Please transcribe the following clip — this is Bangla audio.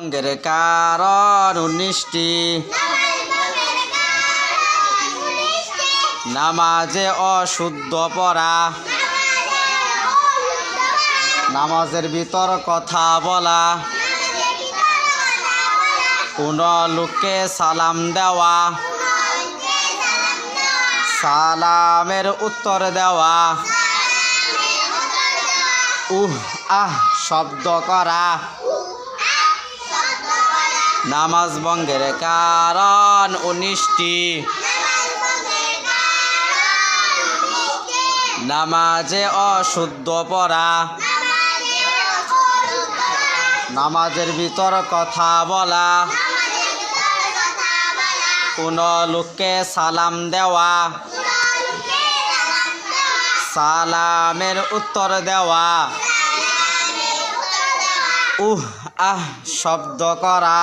অঙ্গের কারণ নামাজে অশুদ্ধ পড়া। নামাজের ভিতর কথা বলা। কোন লোককে সালাম দেওয়া। সালামের উত্তর দেওয়া। উহ, আহ, শব্দ করা। নামাজ ভঙ্গের কারণ উনিশটি। নামাজে অশুদ্ধ পড়া। নামাজের ভিতর কথা বলা। কোন লোককে সালাম দেওয়া। সালামের উত্তর দেওয়া। উহ আহ শব্দ করা।